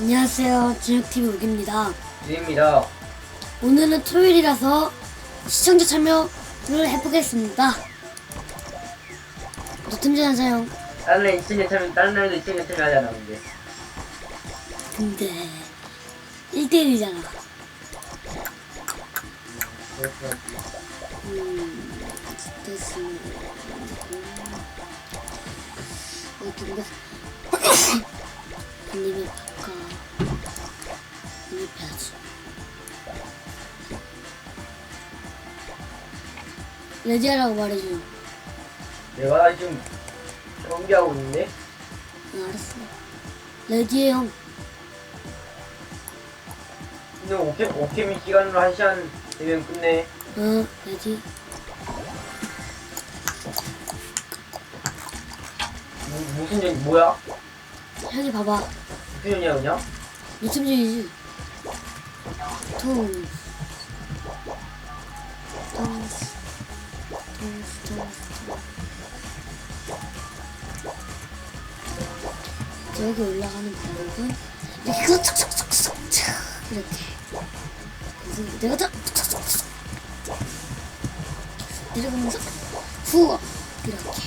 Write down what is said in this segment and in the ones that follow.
안녕하세요. 진혁TV 우기입니다. 유입니다. 오늘은 토요일이라서 시청자 참여를 해보겠습니다. 노팀전 사용. 다른 애 2층에 참여, 다른 애도 2층에 참여하잖아, 근데. 근데 1대1이잖아. 그래서 음, 됐습니다. 어딘가 아니면 바꿔. 이입해야지. 레디하라고 말해줘. 내가 지금 경기하고 있는데? 응, 알았어. 레디해 형. 근데 오케, 오케미 시간으로 한 시간 되면 끝내. 어, 레디. 무, 무슨 전, 뭐야? 형이 봐봐. 무슨 전이야, 그냥? 유튜브이지. 통. 통. 여기 올라가는 방법은 이렇게 착착착착착 이렇게. 그래서 내가 탁착착착 내려가면서 후 이렇게.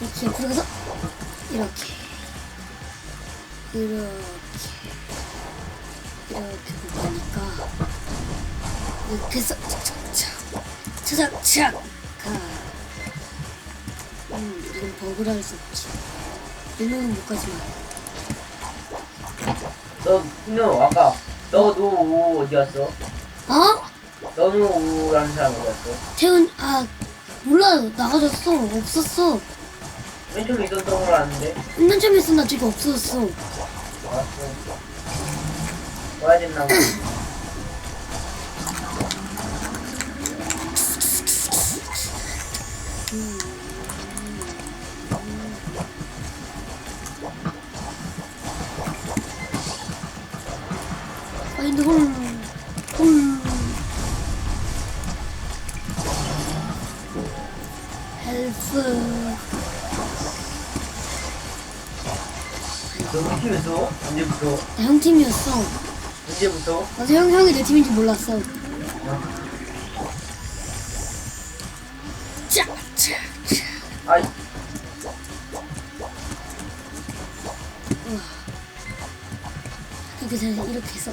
이렇게 옆으로 가서 이렇게. 이렇게 이렇게 이렇게 해서 착착착 차작착 가 음, 이건 버그라 할수 없지 이놈은 못 가지마 너, 너, 아까, 너도 어디 갔어? 어? 너도 라는 사람 어디 갔어? 태훈 아 몰라 나가졌어 없었어 맨 처음에 있던 걸 아는데? 맨 처음에 있었나 지금 없어졌어 알았어. 와야 됐나 봐. 너 우리 팀에서? 언제부터? 형 팀이었어. 언제부터? 나도 형 형이 내 팀인지 몰랐어. 짝짝짝 아이, 이렇게 해서 이렇게 해서.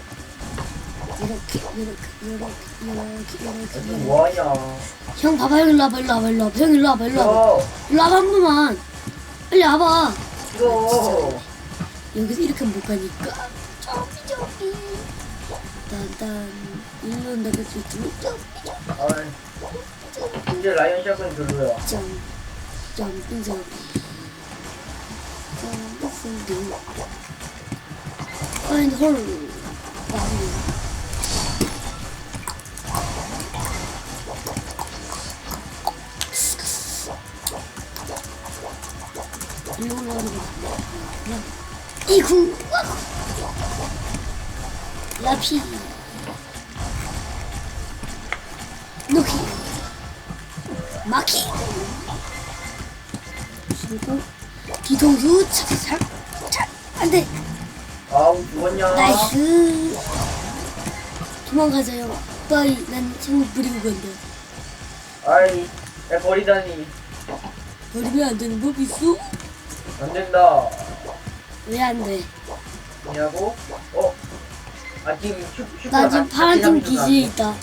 이렇게 이렇게 이렇게 이렇게 이렇게 너 이렇게. 뭐하냐? 형 봐봐 형 일로 와봐 일로 와봐 일로 와봐. 형 일로 와봐 일로 와봐. 싫어, 일로 와봐 한 번만. 빨리 와봐. 싫어. 여기서 이렇게 못 가니까. 저기 저기 딴딴 일로 온다고 저기 저기 아이, 이제 라이언 샷건 별로야. 점. 점핑 저기 점핑 아니 헐 나무 일로 올라가는 거 이 궁 라피. 노키 마키. 그리고 뒤통수 차차차 차 안돼. 아우, 죽었냐? 나이스. 도망가자요. 빠이 난 친구 버리고 간다. 아이, 야, 버리다니. 버리면 안 되는 법 있어? 안 된다. 왜 안돼 뭐냐고? 어? 아, 지금 슈, 슈퍼. 나 지금 파란 팀 기지에 있다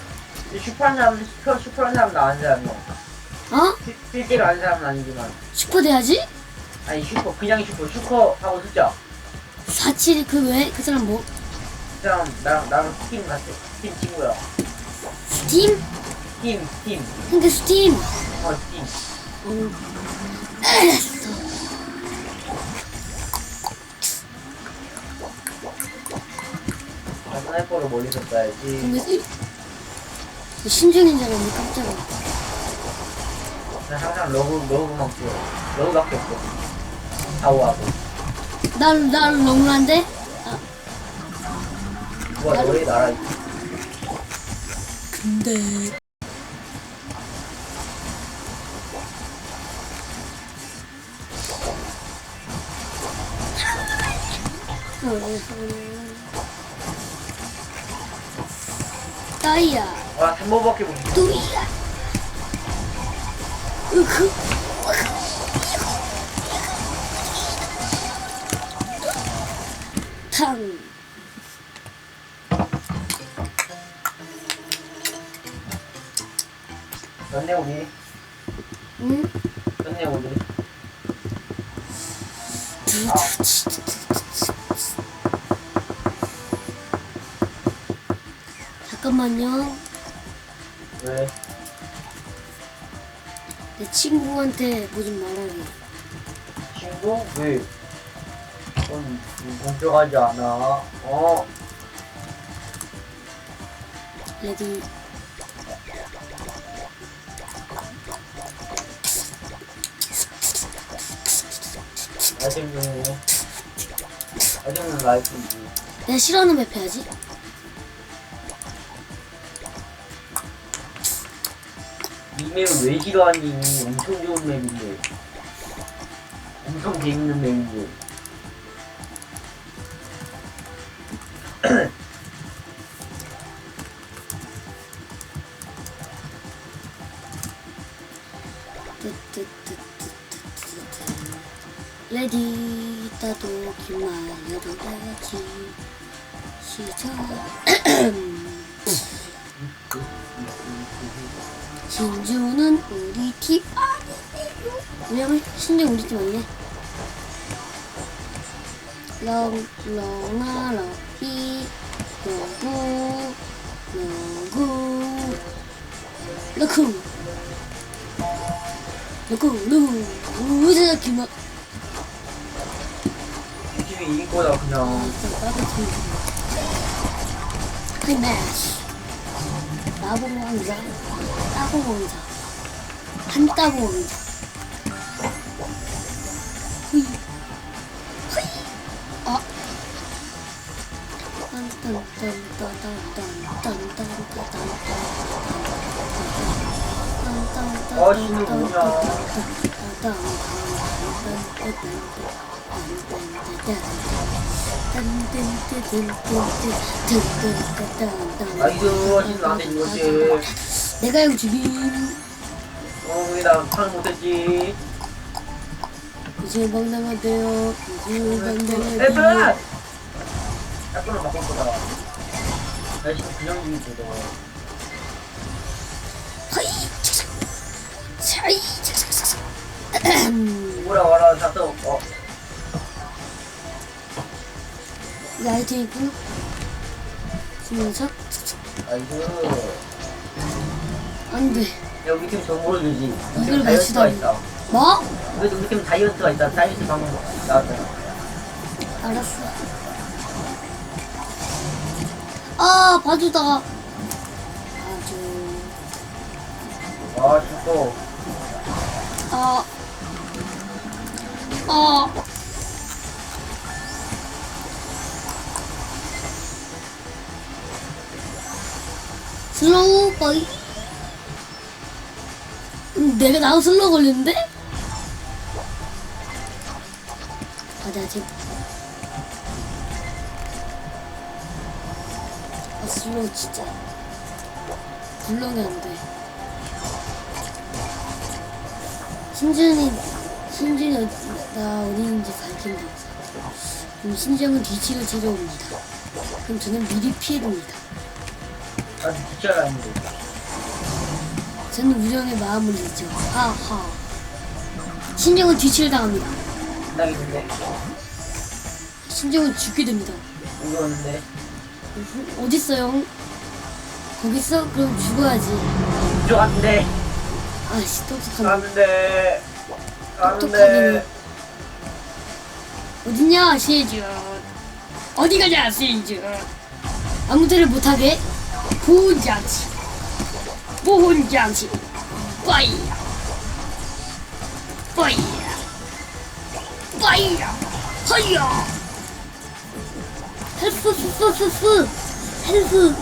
슈퍼한 사람, 슈퍼, 슈퍼한 사람 나은 사람이야. 어? 실- 실제로 아는 사람은 아니지만. 슈퍼 돼야지? 아니, 슈퍼, 그냥 슈퍼. 슈퍼 하고 숫자. 47 그 왜? 그 사람 뭐? 그 사람, 나랑, 나랑 팀 같아. 팀 친구야. 스팀? 팀, 팀. 근데 스팀 어, 팀. 어. 스나이퍼로 멀리서 쏴야지. 근데 이 심정인 줄 알았네 깜짝이야 난 항상 러브, 러브만 줘. 러브밖에 없어. 아우하고. 난, 난 너무한데? 아, 누가 너의 나라 근데 따이야 와, 3번밖에 못 쳐. 뚜이야 으흐 탕 졌네, 우리. 응? 졌네, 우리. 잠깐만요 왜? 내 친구한테 뭐 좀 말하게 친구? 왜? 넌 공평하지 않아. 어? 레디 아이템 중. 아이템은 라이프지. 내가 싫어하는 맵 해야지 이 맵을 왜 싫어하니? 엄청 좋은 맵인데. 엄청 재밌는 맵인데. 레디 따도 기말려도 되지 시작 진주는 우리 팀 아니에요 왜냐면 신주 우리 팀 아니네 렁 렁아 렁구 렁구 렁쿵 렁쿵 렁쿵 우자 기말 이 팀이 이길 거다, 아, 그냥. 진짜 따뜻한 클매시 나봉 왕자 따봉 왕자 한따봉 왕자 후이 후이 아 아, 씨는. 아이고, 지금 나한테 이거지. 내가 이거 죽임 어, 왜나 파는 못했지? 이제 막 나가대요 이제 막 에프! 나가대요 약간은 바꿀 거다. 나 지금 그냥 중이거든. 하이 착착 차이 착착착착 오라 와라, 샀어. 어, 이 아이템 있구나 주면서 아이고. 안 돼 야, 우리 팀 정보를 주지. 우리 이걸 다이어트가 다니- 있다. 뭐? 그래도 우리 팀 다이어트가 있다. 다이어트 방법 나왔잖아. 알았어 아 봐주다가 아주 아, 죽어. 아 아. 슬로우 음, 내가 나도 슬로우 걸리는데? 가자 집 아, 슬로우 진짜. 불렁이 안 돼. 신준이 신준이 어디- 나 어디 있는지 밝힌다 그럼 신정은 뒤치를 찾아옵니다. 그럼 저는 미리 피해봅니다. 나 진짜 아닌데. 저는 우정의 마음을 잊죠 하하 신정은 뒤치를 당합니다 나겠는데. 신정은 죽게 됩니다 이거는데. 어딨어요? 거기 있어? 그럼 죽어야지 좋았는데. 아씨 똑똑한 가는데. 똑똑하기는. 가는데. 어딨냐 시즈 어디 가냐 시즈 아무 데를 못하게 보훈장치 보훈장치 빠이야. 빠이야. 빠이야. 허이야. 헬스 스스 스스 헬스.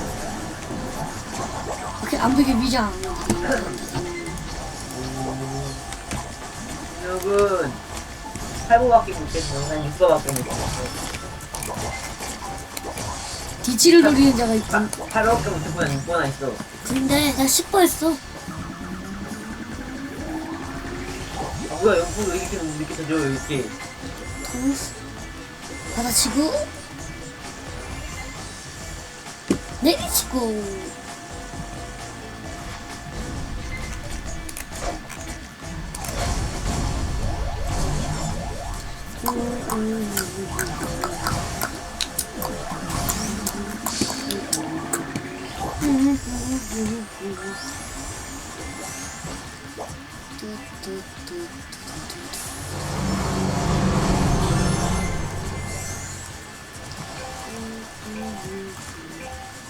오케이 안 되게 위장. 누군 8보밖에 못했어. 난 6보밖에 못했어. 뒤치를 노리는 자가 있고 800개 못할 뻔 6번나 있어. 근데 나 10번 했어 아, 뭐야, 영풍 왜 이렇게, 왜 이렇게 더 줘, 이렇게. 토스 받아치고 내리치고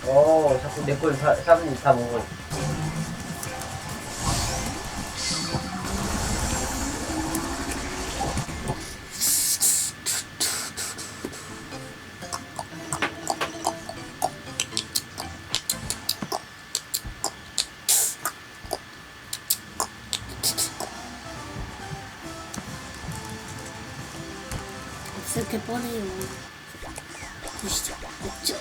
어, 자꾸 내 걸 사부님 다 먹어. 없을 게 뻔해요 보시죠 쭉